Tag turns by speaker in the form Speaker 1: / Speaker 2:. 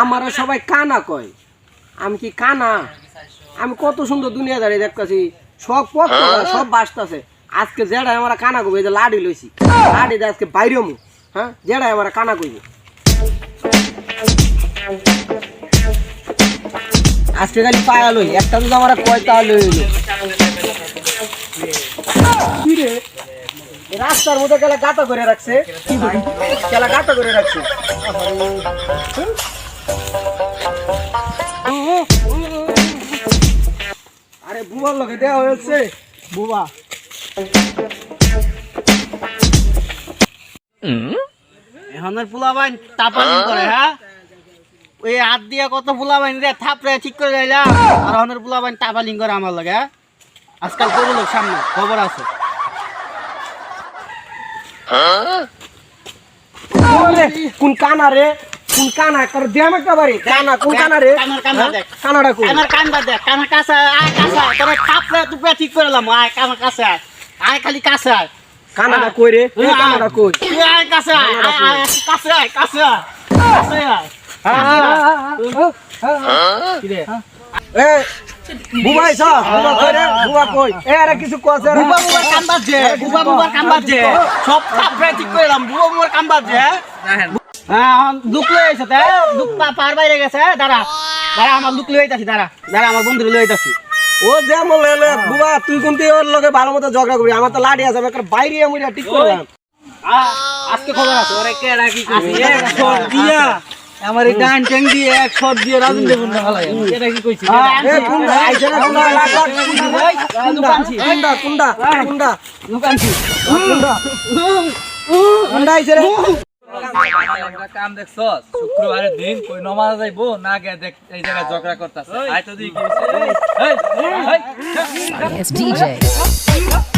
Speaker 1: আমারও সবাই কানা কয়। আমি কি কানা? আমি কত সুন্দর দুনিয়া দাঁড়িয়ে দেখতেছি। সব পথ সব বাসতাছে আজকে যেটাই আমরা কানা কইবে যে লাডি লইছি। লাডি আজকে বাইরে মু হ্যাঁ? যেটাই আমরা কানা কইবে আজকে খালি পায়া লই, একটা যদি আমরা কয় হইল। কি রে? রাস্তার মধ্যে গেলে গাতা করে রাখছে? গেলা গাতা করে রাখছে? আরে বুবার লগে দেওয়া হয়েছে। বুবা।
Speaker 2: এখনের পোলাবাইন তাপালিং করে হ্যাঁ? ওই হাত দিয়ে কত পোলাবাইন রে থাপড়ে ঠিক করে যাইলাম আর এখনের পোলাবাইন তাপালিং করে আমার লাগে হ্যাঁ? আজকাল করব লোক সামনে খবর আছে।
Speaker 1: কোন কানা রে? কোন কানা তোর দেম একটা বাড়ি কানা কোন কানা রে
Speaker 2: কানার কানা
Speaker 1: হ্যাঁ?
Speaker 2: দেখ।
Speaker 1: কানাটা কোন
Speaker 2: আমার কান বাদ দেখ কানের কাছে আয়, কাছে ঠিক করে আয় কানের কাছে আয় আয় খালি কাছে আয়
Speaker 1: কানাটা কই রে
Speaker 2: হ্যাঁ।
Speaker 1: কানাটা কই
Speaker 2: তুই আয় কাছে আয় আয় আয় কাছে আয় কাছে আয় কাছে আয়
Speaker 1: এ বুবাই সা বুবা কই রে বুবা কই এ আরে কিছু কছে রে
Speaker 2: বুবা বুবার বুবার সব ঠিক করে বুবা বুবার বাজছে হ্যাঁ এখন দুঃখ লয়ে আইছে তে দুঃখ পা- পার বাইরে গেছে দাঁড়া দাঁড়া আমার দুঃখ লয়ে আইতাছি দাঁড়া দাঁড়া আমার বন্ধু লয়ে আইতাছি
Speaker 1: ও যেমন লেলে বুবা তুই কোনতে ওর লগে ভালো মতো ঝগড়া করবি? আমার তো লাড়ি আছে আমি বাইরে আমি ঠিক করলাম
Speaker 2: আ- আজকে খবর আছে। ওরে কে রাখি এক শট দিয়া। আমার এই ডান ট্যাং দিয়ে এক শট দিয়ে রাজুন দেবুন না ভালো এটা কি কইছি
Speaker 1: এ কুন্ডা আইছে না কুন্ডা লাগ লাগ কুন্ডা। কুন্ডা কুন্ডা কুন্ডা কুন্ডা। কুন্ডা। আইছে রে।
Speaker 3: একটা কাম দেখছ শুক্রবারের দিন কই নমাজ যাইবো না গে দেখ এই জায়গায় ঝগড়া করতেছে আই তো দেখি
Speaker 4: DJ.